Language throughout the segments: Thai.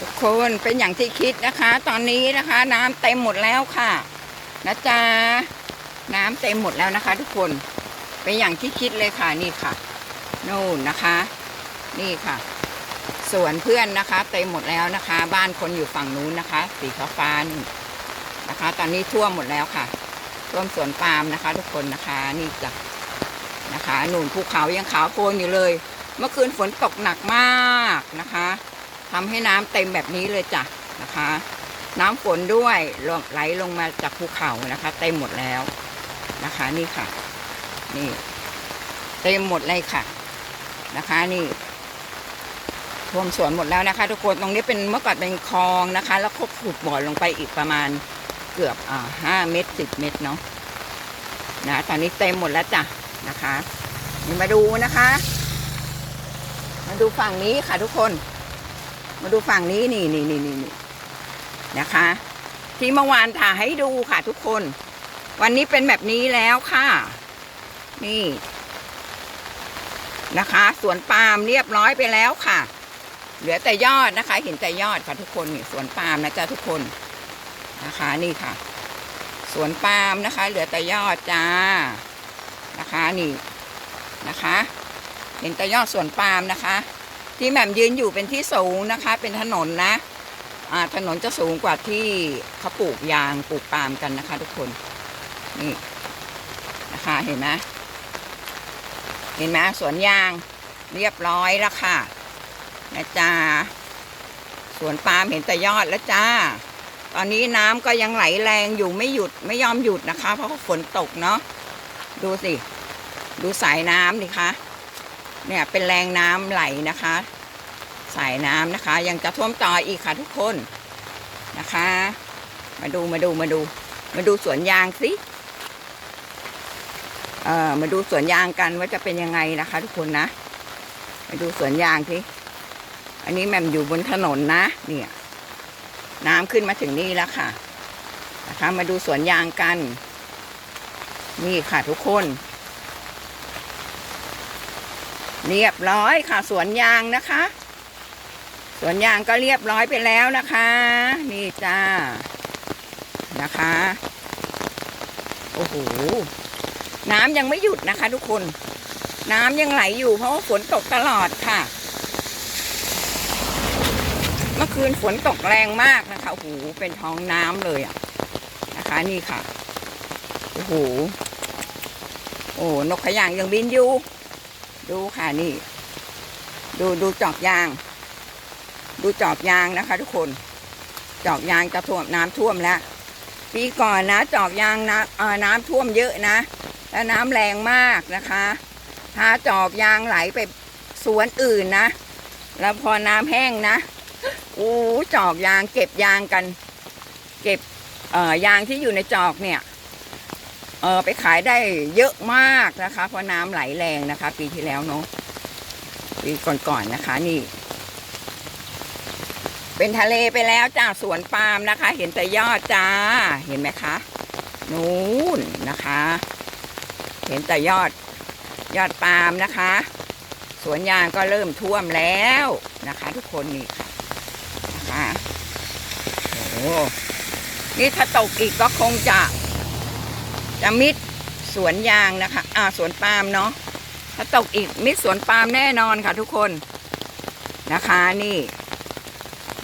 ทุกคนเป็นอย่างที่คิดนะคะ ตอนนี้นะคะ น้ำเต็มหมดแล้วค่ะนะจ๊ะน้ำเต็มหมดแล้วนะคะ ทุกคนเป็นอย่างที่คิดเลยค่ะนี่ค่ะนู่นนะคะ นี่ค่ะสวนเพื่อนนะคะ เต็มหมดแล้วนะคะ บ้านคนอยู่ฝั่งนู้นนะคะ สีฟ้าฟ้านี่นะคะ ตอนนี้ท่วมหมดแล้วค่ะท่วมสวนปาล์มนะคะ ทุกคนนะคะนี่จ้ะนะคะหนุนภูเขายังขาวโพลนอยู่เลย เมื่อคืนฝนตกหนักมากนะคะ ทำให้น้ำเต็มแบบนี้เลยจ้ะนะคะ น้ำฝนด้วยไหลลงมาจากภูเขานะคะ เต็มหมดแล้วนะคะ นี่ค่ะ นี่ เต็มหมดเลยค่ะ นะคะ นี่ท่วมสวนหมดแล้วนะคะ ทุกคนตรงนี้เป็นเมื่อก่อนเป็นคลองนะคะ แล้วก็ขุดบ่อลงไปอีกประมาณเกือบอ่าห้าเมตรสิบเมตรเนาะนะตอนนี้เต็มหมดแล้วจ้ะนะคะมาดูนะคะ มาดูฝั่งนี้ค่ะทุกคน มาดูฝั่งนี้นี่นี่นี่นี่นี่นะคะ ที่เมื่อวานถ่ายให้ดูค่ะทุกคน วันนี้เป็นแบบนี้แล้วค่ะ นี่นะคะสวนปาล์มเรียบร้อยไปแล้วค่ะ เหลือแต่ยอดนะคะ เห็นแต่ยอดค่ะทุกคนนี่สวนปาล์มนะจ๊ะทุกคนนะคะ นี่ค่ะ สวนปาล์มนะคะ เหลือแต่ยอดจ้านะคะนี่นะคะ เห็นแต่ยอดสวนปาล์มนะคะ ที่แหม่มยืนอยู่เป็นที่สูงนะคะ เป็นถนนนะอ่าถนนจะสูงกว่าที่เขาปลูกยางปลูกปาล์มกันนะคะ ทุกคนนี่นะคะเห็นไหมเห็นไหมสวนยางเรียบร้อยแล้วค่ะนะจ๊ะสวนปาล์มเห็นแต่ยอดแล้วจ้า ตอนนี้น้ำก็ยังไหลแรงอยู่ไม่หยุดไม่ยอมหยุดนะคะ เพราะฝนตกเนาะดูสิ ดูสายน้ำดิคะ เนี่ยเป็นแรงน้ำไหลนะคะ สายน้ำนะคะ ยังจะท่วมต่ออีกค่ะทุกคนนะคะ มาดูมาดูมาดู มาดูสวนยางสิเออมาดูสวนยางกันว่าจะเป็นยังไงนะคะ ทุกคนนะ มาดูสวนยางสิอันนี้แม่มอยู่บนถนนนะเนี่ยน้ำขึ้นมาถึงนี่แล้วค่ะนะคะมาดูสวนยางกัน นี่ค่ะทุกคน เรียบร้อยค่ะสวนยางนะคะ สวนยางก็เรียบร้อยไปแล้วนะคะ นี่จ้านะคะโอ้โหน้ำยังไม่หยุดนะคะ ทุกคน น้ำยังไหลอยู่เพราะว่าฝนตกตลอดค่ะ เมื่อคืนฝนตกแรงมากนะคะโอ้โหเป็นท้องน้ำเลยอะนะคะ นี่ค่ะโอ้โหโอ้นกขยางยังบินอยู่ ดูค่ะนี่ ดูดูจอกยาง ดูจอกยางนะคะ ทุกคน จอกยางจะท่วมน้ำท่วมแล้ว ปีก่อนนะจอกยางนะเอ่อน้ำท่วมเยอะนะ และน้ำแรงมากนะคะ ถ้าจอกยางไหลไปสวนอื่นนะ แล้วพอน้ำแห้งนะโอ้จอกยางเก็บยางกัน เก็บยางที่อยู่ในจอกเนี่ย เออไปขายได้เยอะมากนะคะ เพราะน้ำไหลแรงนะคะ ปีที่แล้วเนาะปีก่อนๆนะคะ นี่ เป็นทะเลไปแล้วจ้าสวนปาล์มนะคะ เห็นแต่ยอดจ้า เห็นไหมคะนู้นนะคะ เห็นแต่ยอดยอดปาล์มนะคะ สวนยางก็เริ่มท่วมแล้วนะคะ ทุกคนนี่ค่ะนะคะโอ้นี่ถ้าตกอีกก็คงจะ จะมิดสวนยางนะคะอ่าสวนปาล์มเนาะถ้าตกอีกมิดสวนปาล์มแน่นอนค่ะทุกคนนะคะนี่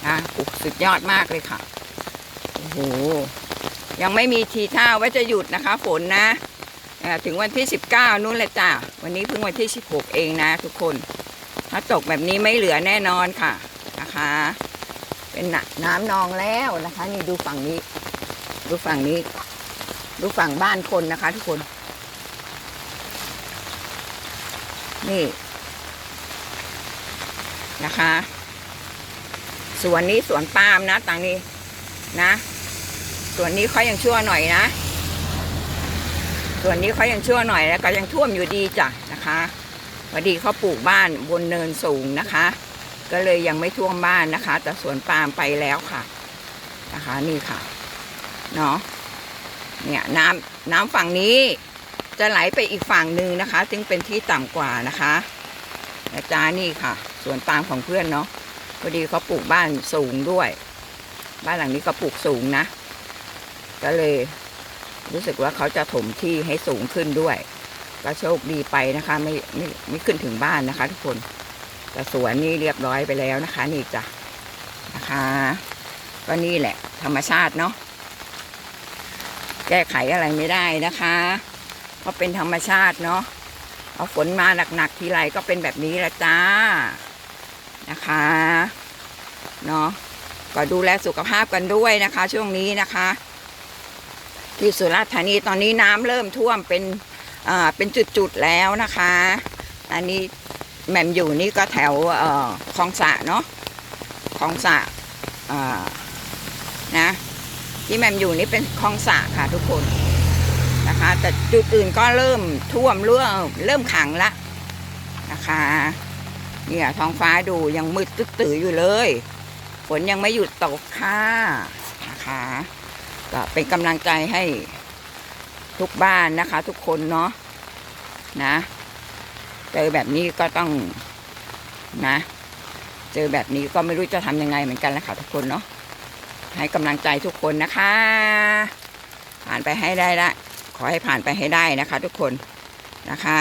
นะสุดยอดมากเลยค่ะโอ้โหยังไม่มีทีท่าว่าจะหยุดนะคะ ฝนนะถึงวันที่ 19นู่นแหละจ้ะวันนี้เพิ่งวันที่ 16 เองนะ ทุกคน ถ้าตกแบบนี้ไม่เหลือแน่นอนค่ะนะคะ เป็นหนักน้ำนองแล้วนะคะ นี่ดูฝั่งนี้ ดูฝั่งนี้ ดูฝั่งบ้านคนนะคะ ทุกคน นี่นะคะสวนนี้สวนปาล์มนะต่างนี้นะสวนนี้เขายังชั่วหน่อยนะ ส่วนนี้เขายังชั่วหน่อยแล้วก็ยังท่วมอยู่ดีจ้ะนะคะพอดีเขาปลูกบ้านบนเนินสูงนะคะ ก็เลยยังไม่ท่วมบ้านนะคะ แต่สวนปาล์มไปแล้วค่ะ นะคะนี่ค่ะ เนาะ เนี่ยน้ำน้ำฝั่งนี้จะไหลไปอีกฝั่งหนึ่งนะคะ ซึ่งเป็นที่ต่ำกว่านะคะนะจ๊ะนี่ค่ะสวนปาล์มของเพื่อนเนาะพอดีเขาปลูกบ้านสูงด้วย บ้านหลังนี้ก็ปลูกสูงนะ ก็เลย รู้สึกว่าเขาจะถมที่ให้สูงขึ้นด้วย ก็โชคดีไปนะคะ ไม่ไม่ไม่ขึ้นถึงบ้านนะคะ ทุกคนแต่สวนนี่เรียบร้อยไปแล้วนะคะ นี่จ้ะนะคะ ก็นี่แหละ ธรรมชาติเนาะ แก้ไขอะไรไม่ได้นะคะเพราะเป็นธรรมชาติเนาะเอาฝนมาหนักๆทีไรก็เป็นแบบนี้ละจ้านะคะเนาะก็ดูแลสุขภาพกันด้วยนะคะ ช่วงนี้นะคะ ที่สุราษฎร์ธานีตอนนี้น้ำเริ่มท่วมเป็นอ่าเป็นจุดๆแล้วนะคะ อันนี้แหม่มอยู่นี่ก็แถวเอ่อคลองสะเนาะคลองสะอ่านะ ที่แมมอยู่นี่เป็นคลองสระค่ะทุกคนนะคะ แต่จุดอื่นก็เริ่มท่วมเริ่มเริ่มขังละนะคะเนี่ยท้องฟ้าดูยังมืดตึ๊ดตื่ออยู่เลยฝนยังไม่หยุดตกค่ะนะคะ ก็เป็นกำลังใจให้ทุกบ้านนะคะ ทุกคนเนาะนะเจอแบบนี้ก็ต้องนะ เจอแบบนี้ก็ไม่รู้จะทำยังไงเหมือนกันแหละค่ะทุกคนเนาะ ให้กำลังใจทุกคนนะคะ ผ่านไปให้ได้ละ ขอให้ผ่านไปให้ได้นะคะ ทุกคนนะคะ